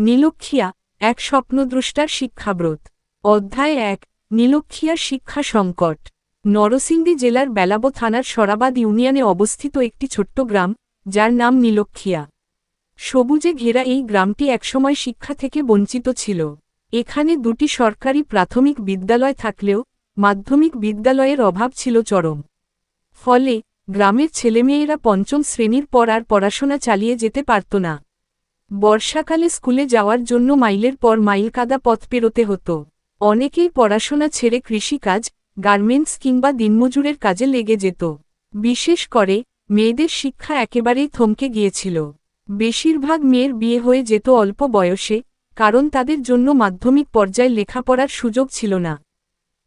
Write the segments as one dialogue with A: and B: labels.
A: নীলক্ষিয়া, এক স্বপ্নদ্রষ্টার শিক্ষাব্রত। অধ্যায় এক নীলক্ষিয়ার শিক্ষা সংকট। নরসিংদী জেলার বেলাবো থানার সরাবাদ ইউনিয়নে অবস্থিত একটি ছোট্ট গ্রাম, যার নাম নীলক্ষিয়া। সবুজে ঘেরা এই গ্রামটি একসময় শিক্ষা থেকে বঞ্চিত ছিল। এখানে দুটি সরকারি প্রাথমিক বিদ্যালয় থাকলেও, মাধ্যমিক বিদ্যালয়ের অভাব ছিল চরম। ফলে, গ্রামের ছেলেমেয়েরা পঞ্চম শ্রেণির পর আর পড়াশোনা চালিয়ে যেতে পারত না। বর্ষাকালে স্কুলে যাওয়ার জন্য মাইলের পর মাইল কাদা পথ পেরোতে হতো। অনেকেই পড়াশোনা ছেড়ে কৃষিকাজ, গার্মেন্টস কিংবা দিনমজুরের কাজে লেগে যেত। বিশেষ করে, মেয়েদের শিক্ষা একেবারেই থমকে গিয়েছিল। বেশিরভাগ মেয়ের বিয়ে হয়ে যেত অল্প বয়সে, কারণ তাদের জন্য মাধ্যমিক পর্যায়ে লেখাপড়ার সুযোগ ছিল না।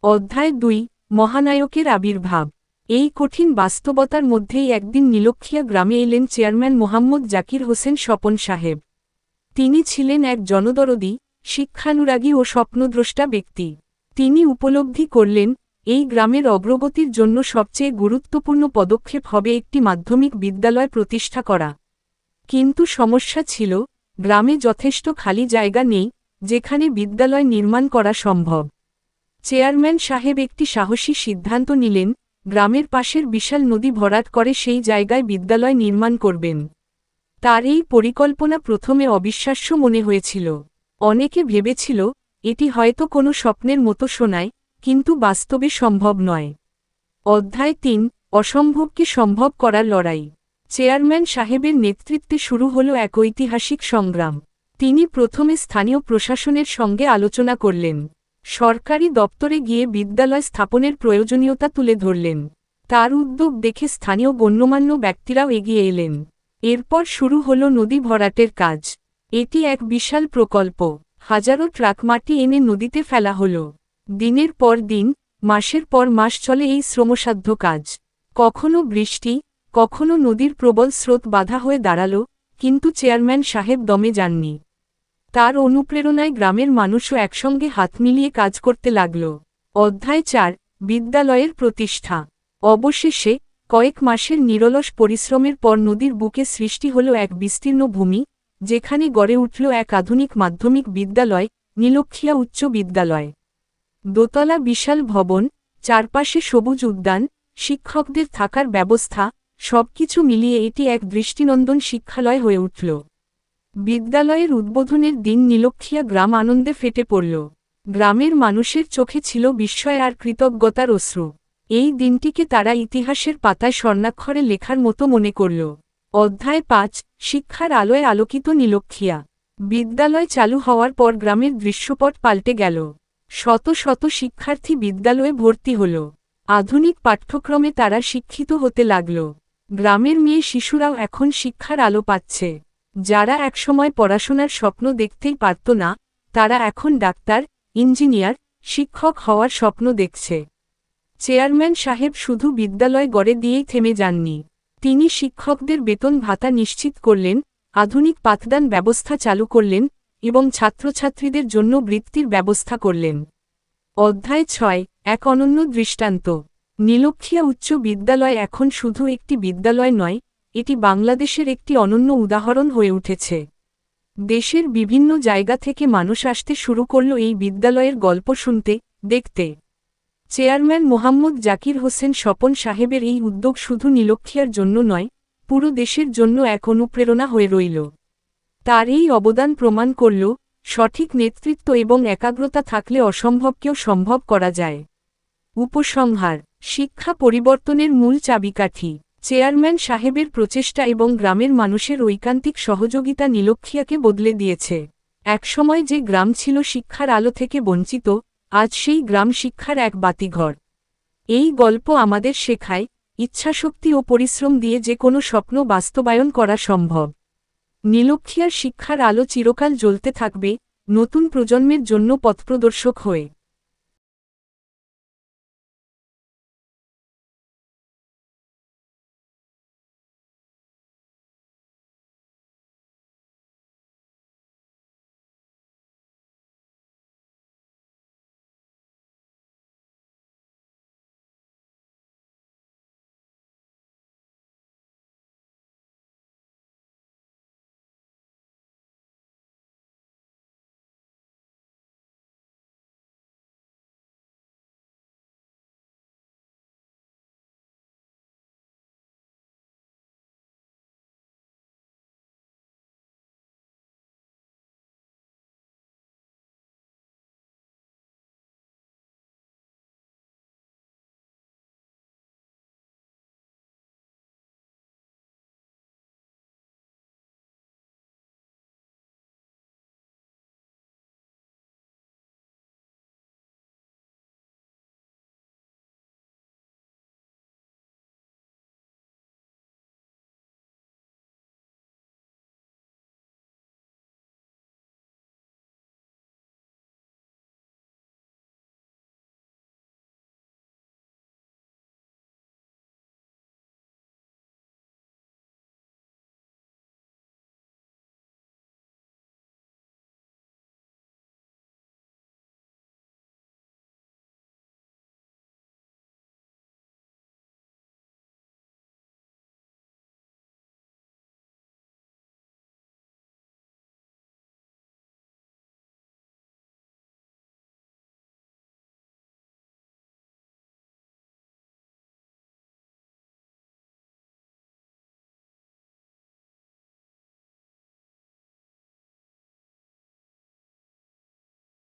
A: অধ্যায় দুই, মহানায়কের আবির্ভাব। এই কঠিন বাস্তবতার মধ্যেই একদিন নীলক্ষিয়া গ্রামে এলেন চেয়ারম্যান মোহাম্মদ জাকির হোসেন স্বপন সাহেব। তিনি ছিলেন এক জনদরদি, শিক্ষানুরাগী ও স্বপ্নদ্রষ্টা ব্যক্তি। তিনি উপলব্ধি করলেন, এই গ্রামের অগ্রগতির জন্য সবচেয়ে গুরুত্বপূর্ণ পদক্ষেপ হবে একটি মাধ্যমিক বিদ্যালয় প্রতিষ্ঠা করা। কিন্তু সমস্যা ছিল, গ্রামে যথেষ্ট খালি জায়গা নেই, যেখানে বিদ্যালয় নির্মাণ করা সম্ভব। চেয়ারম্যান সাহেব একটি সাহসী সিদ্ধান্ত নিলেন, গ্রামের পাশের বিশাল নদী ভরাট করে সেই জায়গায় বিদ্যালয় নির্মাণ করবেন। তার এই পরিকল্পনা প্রথমে অবিশ্বাস্য মনে হয়েছিল। অনেকে ভেবেছিল, এটি হয়তো কোনো স্বপ্নের মতো শোনায়, কিন্তু বাস্তবে সম্ভব নয়। অধ্যায় তিন, অসম্ভবকে সম্ভব করার লড়াই। চেয়ারম্যান সাহেবের নেতৃত্বে শুরু হল এক ঐতিহাসিক সংগ্রাম। তিনি প্রথমে স্থানীয় প্রশাসনের সঙ্গে আলোচনা করলেন। সরকারি দপ্তরে গিয়ে বিদ্যালয় স্থাপনের প্রয়োজনীয়তা তুলে ধরলেন। তার উদ্যোগ দেখে স্থানীয় গণ্যমান্য ব্যক্তিরাও এগিয়ে এলেন। এরপর শুরু হল নদী ভরাটের কাজ। এটি এক বিশাল প্রকল্প। হাজারো ট্রাক মাটি এনে নদীতে ফেলা হল। দিনের পর দিন, মাসের পর মাস চলে এই শ্রমসাধ্য কাজ। কখনো বৃষ্টি, কখনো নদীর প্রবল স্রোত বাধা হয়ে দাঁড়াল, কিন্তু চেয়ারম্যান সাহেব দমে যাননি। তার অনুপ্রেরণায় গ্রামের মানুষও একসঙ্গে হাত মিলিয়ে কাজ করতে লাগল। অধ্যায় চার, বিদ্যালয়ের প্রতিষ্ঠা। অবশেষে কয়েক মাসের নিরলস পরিশ্রমের পর নদীর বুকে সৃষ্টি হল এক বিস্তীর্ণ ভূমি, যেখানে গড়ে উঠল এক আধুনিক মাধ্যমিক বিদ্যালয়, নীলক্ষিয়া উচ্চ বিদ্যালয়। দোতলা বিশাল ভবন, চারপাশে সবুজ উদ্যান, শিক্ষকদের থাকার ব্যবস্থা, সবকিছু মিলিয়ে এটি এক দৃষ্টিনন্দন শিক্ষালয় হয়ে উঠল। বিদ্যালয়ের উদ্বোধনের দিন নীলক্ষিয়া গ্রাম আনন্দে ফেটে পড়ল। গ্রামের মানুষের চোখে ছিল বিস্ময় আর কৃতজ্ঞতার অশ্রু। এই দিনটিকে তারা ইতিহাসের পাতায় স্বর্ণাক্ষরে লেখার মতো মনে করল। অধ্যায় পাঁচ, শিক্ষার আলোয় আলোকিত নীলক্ষিয়া। বিদ্যালয় চালু হওয়ার পর গ্রামের দৃশ্যপট পাল্টে গেল। শত শত শিক্ষার্থী বিদ্যালয়ে ভর্তি হল। আধুনিক পাঠ্যক্রমে তারা শিক্ষিত হতে লাগল। গ্রামের মেয়ে শিশুরাও এখন শিক্ষার আলো পাচ্ছে। যারা একসময় পড়াশোনার স্বপ্ন দেখতেই পারত না, তারা এখন ডাক্তার, ইঞ্জিনিয়ার, শিক্ষক হওয়ার স্বপ্ন দেখছে। চেয়ারম্যান সাহেব শুধু বিদ্যালয় গড়ে দিয়েই থেমে যাননি। তিনি শিক্ষকদের বেতন ভাতা নিশ্চিত করলেন, আধুনিক পাঠদান ব্যবস্থা চালু করলেন এবং ছাত্রছাত্রীদের জন্য বৃত্তির ব্যবস্থা করলেন। অধ্যায় ছয়, এক অনন্য দৃষ্টান্ত। নীলক্ষিয়া উচ্চ বিদ্যালয় এখন শুধু একটি বিদ্যালয় নয়, এটি বাংলাদেশের একটি অনন্য উদাহরণ হয়ে উঠেছে। দেশের বিভিন্ন জায়গা থেকে মানুষ আসতে শুরু করল এই বিদ্যালয়ের গল্প শুনতে, দেখতে। চেয়ারম্যান মোহাম্মদ জাকির হোসেন স্বপন সাহেবের এই উদ্যোগ শুধু নীলক্ষিয়ার জন্য নয়, পুরো দেশের জন্য এক অনুপ্রেরণা হয়ে রইল। তার এই অবদান প্রমাণ করল, সঠিক নেতৃত্ব এবং একাগ্রতা থাকলে অসম্ভবকেও সম্ভব করা যায়। উপসংহার, শিক্ষা পরিবর্তনের মূল চাবিকাঠি, চেয়ারম্যান সাহেবের প্রচেষ্টা এবং গ্রামের মানুষের ঐকান্তিক সহযোগিতা নীলক্ষিয়াকে বদলে দিয়েছে। একসময় যে গ্রাম ছিল শিক্ষার আলো থেকে বঞ্চিত আজ সেই গ্রাম শিক্ষার এক বাতিঘর। এই গল্প আমাদের শেখায়, ইচ্ছাশক্তি ও পরিশ্রম দিয়ে যে কোনো স্বপ্ন বাস্তবায়ন করা সম্ভব। নীলক্ষিয়ার শিক্ষার আলো চিরকাল জ্বলতে থাকবে, নতুন প্রজন্মের জন্য পথপ্রদর্শক হয়ে।